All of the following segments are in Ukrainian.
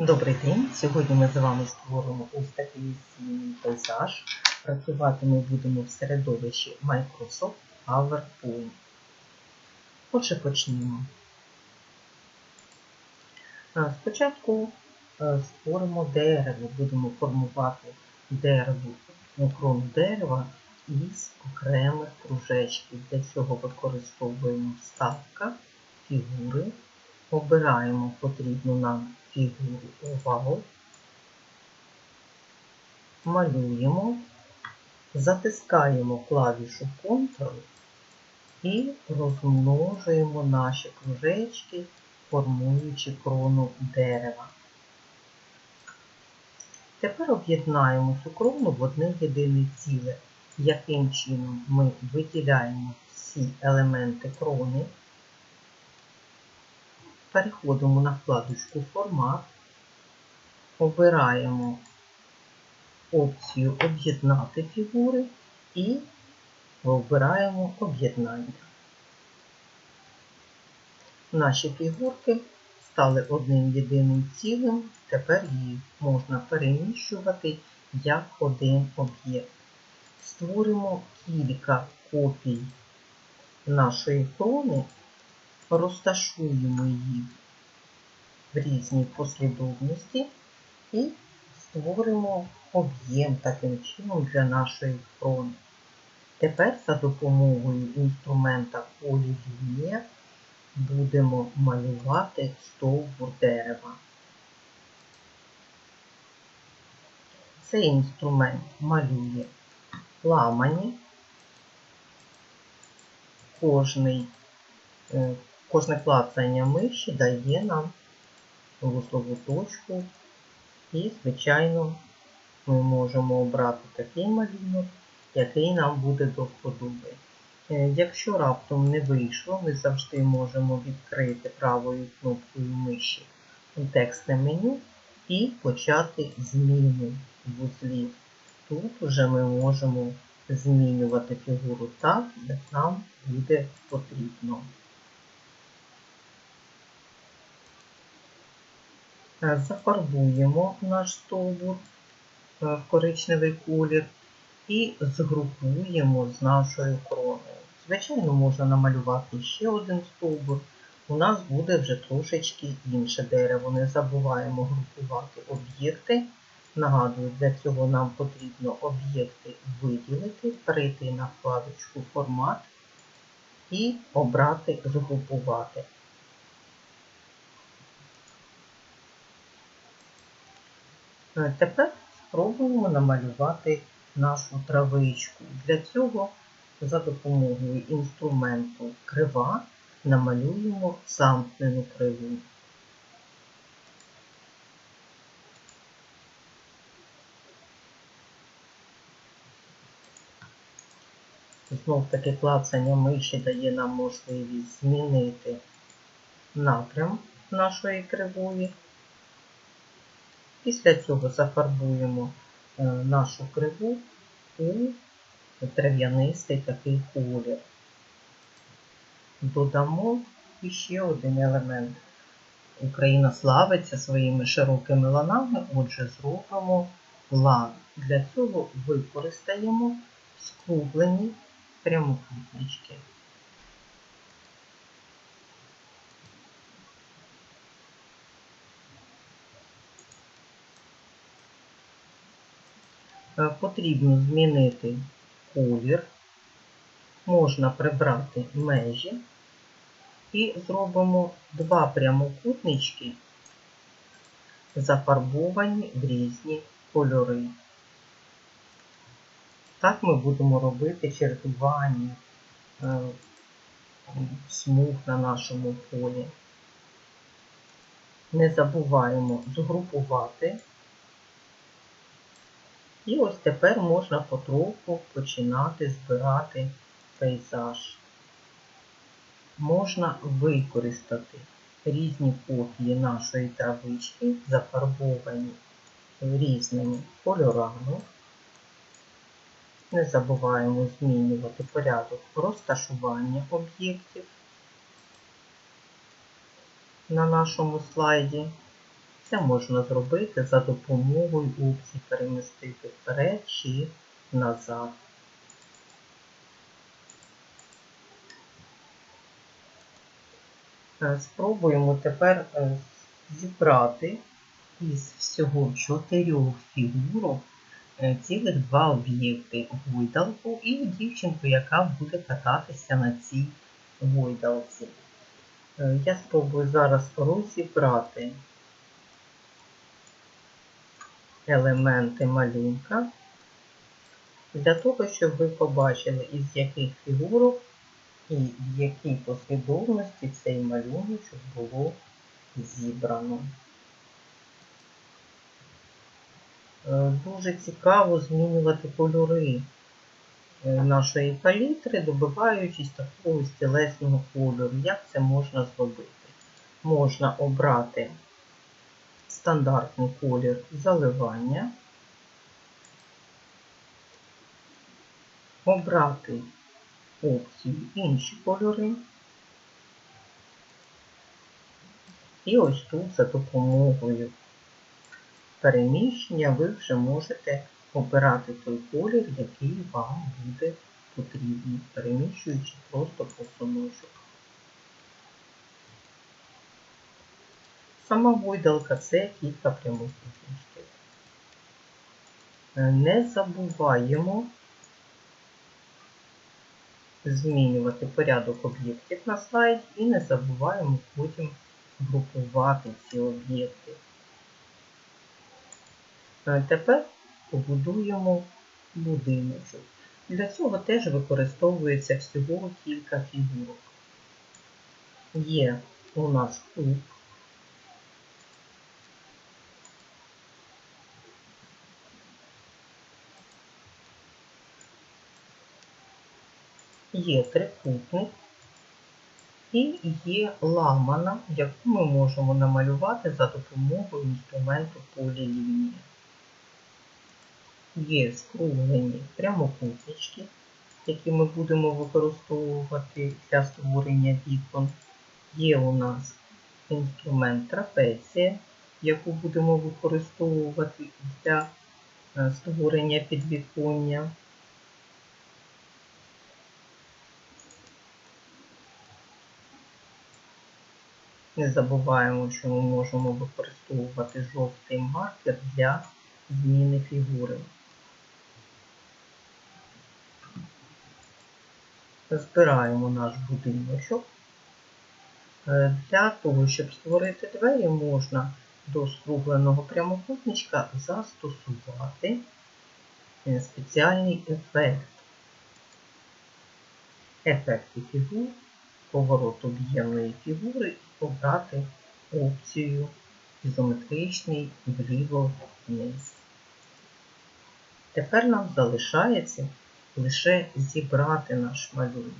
Добрий день! Сьогодні ми з вами створимо ось такий пейзаж. Працювати ми будемо в середовищі Microsoft PowerPoint. Отже, почнімо. Спочатку е, створимо дерево, будемо формувати дерево, крону дерева із окремих кружечків. Для цього використовуємо вставка, фігури, обираємо потрібну нам фігуру овал, малюємо, затискаємо клавішу Ctrl і розмножуємо наші кружечки, формуючи крону дерева. Тепер об'єднаємо цю крону в одне єдине ціле, яким чином ми виділяємо всі елементи крони. Переходимо на вкладочку Формат, обираємо опцію Об'єднати фігури і обираємо об'єднання. Наші фігурки стали одним єдиним цілим, тепер їх можна переміщувати як один об'єкт. Створимо кілька копій нашої крони розташуємо її в різній послідовності і створимо об'єм таким чином для нашої крони. Тепер за допомогою інструмента полілінія будемо малювати стовбур дерева. Цей інструмент малює ламані, кожний е, Кожне клацання миші дає нам вузлову точку і, звичайно, ми можемо обрати такий малюнок, який нам буде до вподоби. Е, якщо раптом не вийшло, ми завжди можемо відкрити правою кнопкою миші текстне меню і почати зміну вузлів. Тут вже ми можемо змінювати фігуру так, як нам буде потрібно. Зафарбуємо наш стовбур е, в коричневий колір і згрупуємо з нашою кроною. Звичайно, можна намалювати ще один стовбур. У нас буде вже трошечки інше дерево. Не забуваємо групувати об'єкти. Нагадую, для цього нам потрібно об'єкти виділити, перейти на вкладочку Формат і обрати Згрупувати. Тепер спробуємо намалювати нашу травичку. Для цього за допомогою інструменту крива намалюємо замкнену криву. Знов таки клацання миші дає нам можливість змінити напрям нашої кривої. Після цього зафарбуємо е, нашу криву у трав'янистий такий колір. Додамо ще один елемент. Україна славиться своїми широкими ланами, отже, зробимо лан. Для цього використаємо скруглені прямокутнички. Потрібно змінити колір, можна прибрати межі і зробимо два прямокутнички, зафарбовані в різні кольори. Так ми будемо робити чергування е, смуг на нашому полі. Не забуваємо згрупувати і ось тепер можна потроху починати збирати пейзаж. Можна використати різні копії нашої травички, зафарбовані різними кольорами. Не забуваємо змінювати порядок розташування об'єктів на нашому слайді. Це можна зробити за допомогою опції перемістити вперед чи назад. Е, Спробуємо тепер е, зібрати із всього чотирьох фігурок е, цілих два об'єкти гойдалку і дівчинку, яка буде кататися на цій гойдалці. Я спробую зараз розібрати елементи малюнка для того, щоб ви побачили, із яких фігурок і в якій послідовності цей малюночок було зібрано. Е, Дуже цікаво змінювати кольори е, нашої палітри, добиваючись такого стілесного кольору. Як це можна зробити? Можна обрати стандартний колір заливання, обрати опцію інші кольори. І ось тут за допомогою переміщення ви вже можете обирати той колір, який вам буде потрібний, переміщуючи просто посуночок. Сама гойдалка це кілька прямих прямокутничків. Не забуваємо змінювати порядок об'єктів на слайді і не забуваємо потім групувати ці об'єкти. Тепер побудуємо будиночок. Для цього теж використовується всього кілька фігурок. Є у нас куб, є трикутник і є ламана, яку ми можемо намалювати за допомогою інструменту полілінія. Є скруглені прямокутнички, які ми будемо використовувати для створення вікон. Є у нас інструмент трапеція, яку будемо використовувати для е, створення підвіконня. Не забуваємо, що ми можемо використовувати жовтий маркер для зміни фігури. Збираємо наш будиночок. Е, Для того, щоб створити двері, можна до скругленого прямокутничка застосувати е, спеціальний ефект. Ефекти фігур, поворот об'ємної фігури і обрати опцію ізометричний вліво-вниз. Тепер нам залишається лише зібрати наш малюнок.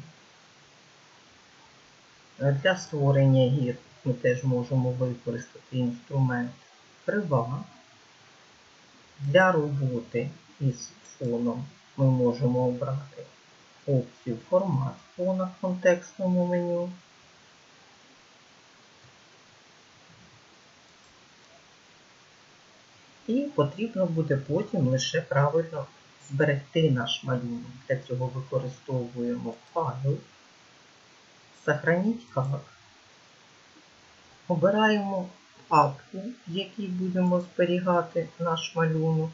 Для створення гір ми теж можемо використати інструмент крива. Для роботи із фоном ми можемо обрати опцію формат фона в контекстному меню. І потрібно буде потім лише правильно зберегти наш малюнок. Для цього використовуємо файл, сохраніть как. Обираємо папку, в якій будемо зберігати наш малюнок.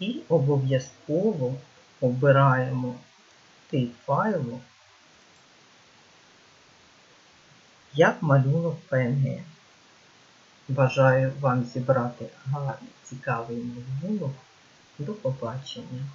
І обов'язково обираємо тип файлу як малюнок ПНГ. Бажаю вам зібрати гарний, цікавий малюнок. До побачення!